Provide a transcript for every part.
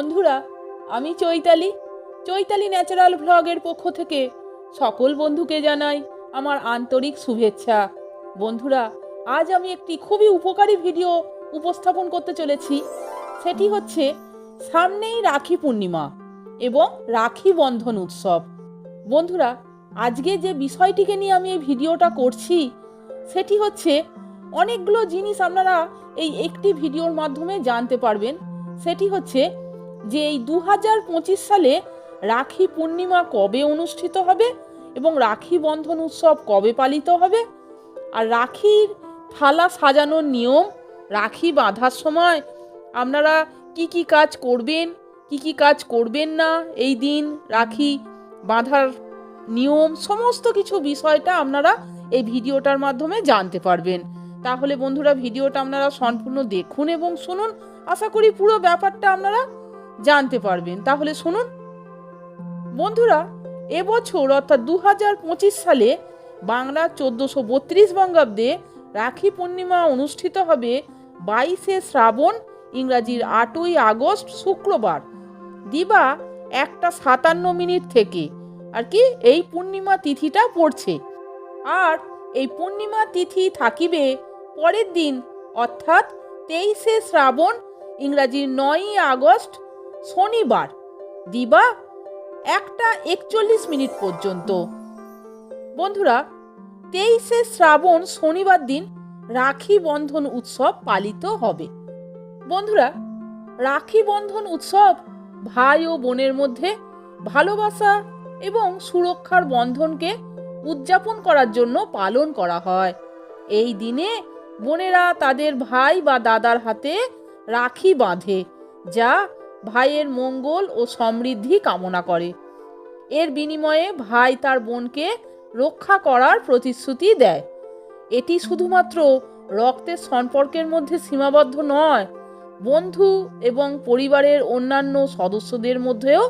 বন্ধুরা, আমি চৈতালি। চৈতালি ন্যাচারাল ভ্লগের পক্ষ থেকে সকল বন্ধুকে জানাই আমার আন্তরিক শুভেচ্ছা। বন্ধুরা, আজ আমি একটি খুবই উপকারী ভিডিও উপস্থাপন করতে চলেছি। সেটি হচ্ছে সামনেই রাখি পূর্ণিমা এবং রাখি বন্ধন উৎসব। বন্ধুরা, আজকে যে বিষয়টিকে নিয়ে আমি এই ভিডিওটা করছি, সেটি হচ্ছে অনেকগুলো জিনিস আপনারা এই একটি ভিডিওর মাধ্যমে জানতে পারবেন। সেটি হচ্ছে যে এই দু হাজার পঁচিশ সালে রাখি পূর্ণিমা কবে অনুষ্ঠিত হবে এবং রাখি বন্ধন উৎসব কবে পালিত হবে? আর রাখির থালা সাজানোর নিয়ম, রাখি বাঁধার সময় আপনারা কি কি কাজ করবেন, কি কি কাজ করবেন না, এই দিন রাখি বাঁধার নিয়ম, সমস্ত কিছু বিষয়টা আপনারা এই ভিডিওটার মাধ্যমে জানতে পারবেন। তাহলে বন্ধুরা, ভিডিওটা আপনারা সম্পূর্ণ দেখুন এবং শুনুন। আশা করি পুরো ব্যাপারটা আপনারা জানতে পারবেন। তাহলে শুনুন। বন্ধুরা, এবছর অর্থাৎ দু হাজার পঁচিশ সালে বাংলা চোদ্দোশো বত্রিশ বঙ্গাব্দে রাখি পূর্ণিমা অনুষ্ঠিত হবে বাইশে শ্রাবণ, ইংরাজির আটই আগস্ট, শুক্রবার। দিবা একটা সাতান্ন মিনিট থেকে। আর কি? এই পূর্ণিমা তিথিটা পড়ছে। আর এই পূর্ণিমা তিথি থাকিবে পরের দিন, অর্থাৎ তেইশে শ্রাবণ, ইংরাজির নয়ই আগস্ট শনিবার। দিবা, একটা একচল্লিশ মিনিট পর্যন্ত। বন্ধুরা, তেইশে শ্রাবণ শনিবার দিন রাখি বন্ধন উৎসব পালিত হবে। বন্ধুরা, রাখি বন্ধন উৎসব ভাই ও বোনের মধ্যে ভালোবাসা এবং সুরক্ষার বন্ধনকে উদযাপন করার জন্য পালন করা হয়। এই দিনে বোনেরা তাদের ভাই বা দাদার হাতে রাখি বাঁধে, যা ভাইয়ের মঙ্গল ও সমৃদ্ধি কামনা করে। এর বিনিময়ে ভাই তার বোনকে রক্ষা করার প্রতিশ্রুতি দেয়। এটি শুধুমাত্র রক্তের সম্পর্কের মধ্যে সীমাবদ্ধ নয়, বন্ধু এবং পরিবারের অন্যান্য সদস্যদের মধ্যেও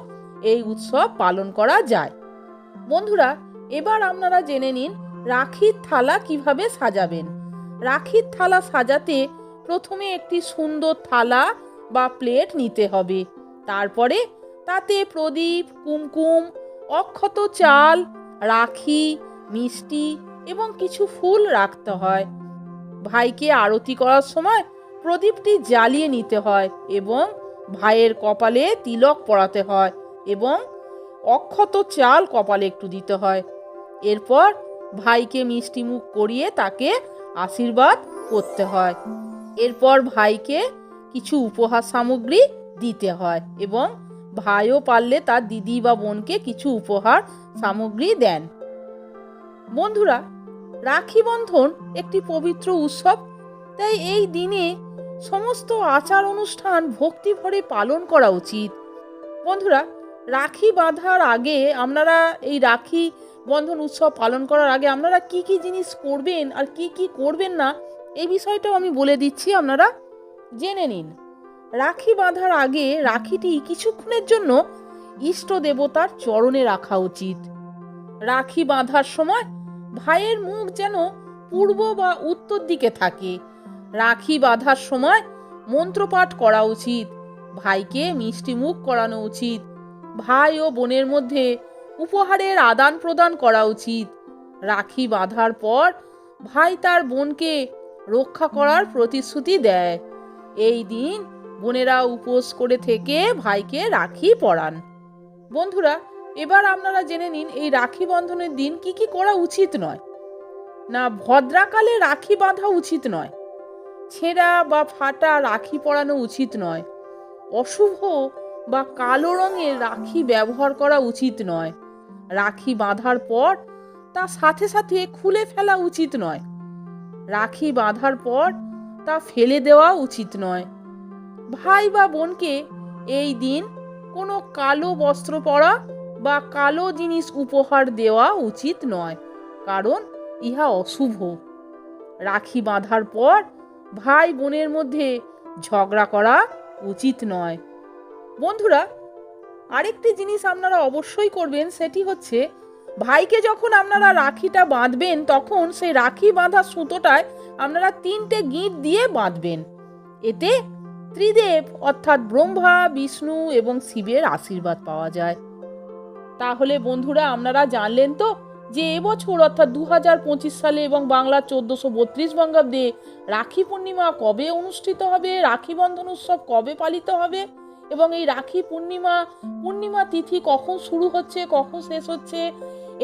এই উৎসব পালন করা যায়। বন্ধুরা, এবার আপনারা জেনে নিন রাখির থালা কীভাবে সাজাবেন। রাখির থালা সাজাতে প্রথমে একটি সুন্দর থালা বা প্লেট নিতে হবে। তারপরে তাতে প্রদীপ, কুমকুম, অক্ষত চাল, রাখি, মিষ্টি এবং কিছু ফুল রাখতে হয়। ভাইকে আরতি করার সময় প্রদীপটি জ্বালিয়ে নিতে হয় এবং ভাইয়ের কপালে তিলক পড়াতে হয় এবং অক্ষত চাল কপালে একটু দিতে হয়। এরপর ভাইকে মিষ্টি মুখ করিয়ে তাকে আশীর্বাদ করতে হয়। এরপর ভাইকে কিছু উপহার সামগ্রী দিতে হয় এবং ভাইও পারলে তার দিদি বা বোনকে কিছু উপহার সামগ্রী দেন। বন্ধুরা, রাখি বন্ধন একটি পবিত্র উৎসব, তাই এই দিনে সমস্ত আচার অনুষ্ঠান ভক্তি ভরে পালন করা উচিত। বন্ধুরা, রাখি বাঁধার আগে আপনারা এই রাখি বন্ধন উৎসব পালন করার আগে আপনারা কি কি জিনিস করবেন আর কি কি করবেন না, এই বিষয়টাও আমি বলে দিচ্ছি। আপনারা জেনে নিন। রাখি বাঁধার আগে রাখিটি কিছুক্ষণের জন্য ইষ্ট দেবতার চরণে রাখা উচিত। রাখি বাঁধার সময় ভাইয়ের মুখ যেন পূর্ব বা উত্তর দিকে থাকে। রাখি বাঁধার সময় মন্ত্রপাঠ করা উচিত। ভাইকে মিষ্টি মুখ করানো উচিত। ভাই ও বোনের মধ্যে উপহারের আদান প্রদান করা উচিত। রাখি বাঁধার পর ভাই তার বোনকে রক্ষা করার প্রতিশ্রুতি দেয়। এই দিন বোনেরা উপোস করে থেকে ভাইকে রাখি পরান। বন্ধুরা, এবার আপনারা জেনে নিন, এই রাখি বন্ধনের দিন কি কি করা উচিত নয়? না, ভদ্রাকালে রাখি বাঁধা উচিত নয়। ছেঁড়া বা ফাটা রাখি পরানো উচিত নয়। অশুভ বা কালো রঙের রাখি ব্যবহার করা উচিত নয়। রাখি বাঁধার পর তা সাথে সাথে খুলে ফেলা উচিত নয়। রাখি বাঁধার পর তা ফেলে দেওয়া উচিত নয়। ভাই বা বোনকে এই দিন কোনো কালো বস্ত্র পরা বা কালো জিনিস উপহার দেওয়া উচিত নয়, কারণ ইহা অশুভ। রাখি বাঁধার পর ভাই বোনের মধ্যে ঝগড়া করা উচিত নয়। বন্ধুরা, আরেকটি জিনিস আপনারা অবশ্যই করবেন, সেটি হচ্ছে ভাইকে যখন আপনারা রাখিটা বাঁধবেন, তখন সেই রাখি বাঁধা সুতোটায় আপনারা তিনটে গিঁট দিয়ে বাঁধবেন। এতে ত্রিদেব অর্থাৎ ব্রহ্মা, বিষ্ণু এবং শিবের আশীর্বাদ পাওয়া যায়। তাহলে বন্ধুরা, আপনারা জানলেন তো যে এবছর অর্থাৎ দু হাজার পঁচিশ সালে এবং বাংলার চোদ্দশো বত্রিশ বঙ্গাব্দে রাখি পূর্ণিমা কবে অনুষ্ঠিত হবে, রাখি বন্ধন উৎসব কবে পালিত হবে এবং এই রাখি পূর্ণিমা পূর্ণিমা তিথি কখন শুরু হচ্ছে, কখন শেষ হচ্ছে,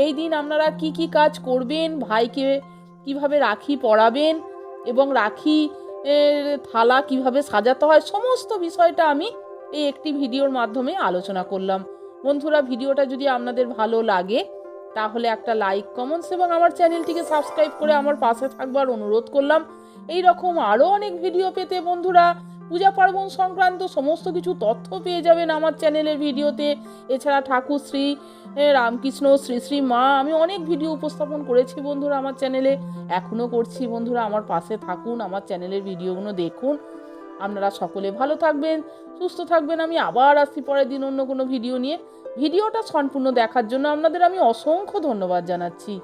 এই দিন আপনারা কি কি কাজ করবেন, ভাইকে কীভাবে রাখি পরাবেন এবং রাখি থালা কীভাবে সাজাতে হয়, সমস্ত বিষয়টা আমি এই একটি ভিডিওর মাধ্যমে আলোচনা করলাম। বন্ধুরা, ভিডিওটা যদি আপনাদের ভালো লাগে, তাহলে একটা লাইক কমেন্টস এবং আমার চ্যানেলটিকে সাবস্ক্রাইব করে আমার পাশে থাকবার অনুরোধ করলাম। এই রকম আরও অনেক ভিডিও পেতে বন্ধুরা পূজা পার্বণ সংক্রান্ত সমস্ত কিছু তথ্য পেয়ে যাবেন আমার চ্যানেলের ভিডিওতে। এছাড়া ঠাকুর শ্রী রামকৃষ্ণ, শ্রী শ্রী মা, আমি অনেক ভিডিও উপস্থাপন করেছি বন্ধুরা আমার চ্যানেলে। এখনও করছি বন্ধুরা, আমার পাশে থাকুন, আমার চ্যানেলের ভিডিওগুলো দেখুন। আপনারা সকলে ভালো থাকবেন, সুস্থ থাকবেন। আমি আবার আসছি পরের দিন অন্য কোনো ভিডিও নিয়ে। ভিডিওটা সম্পূর্ণ দেখার জন্য আপনাদের আমি অসংখ্য ধন্যবাদ জানাচ্ছি।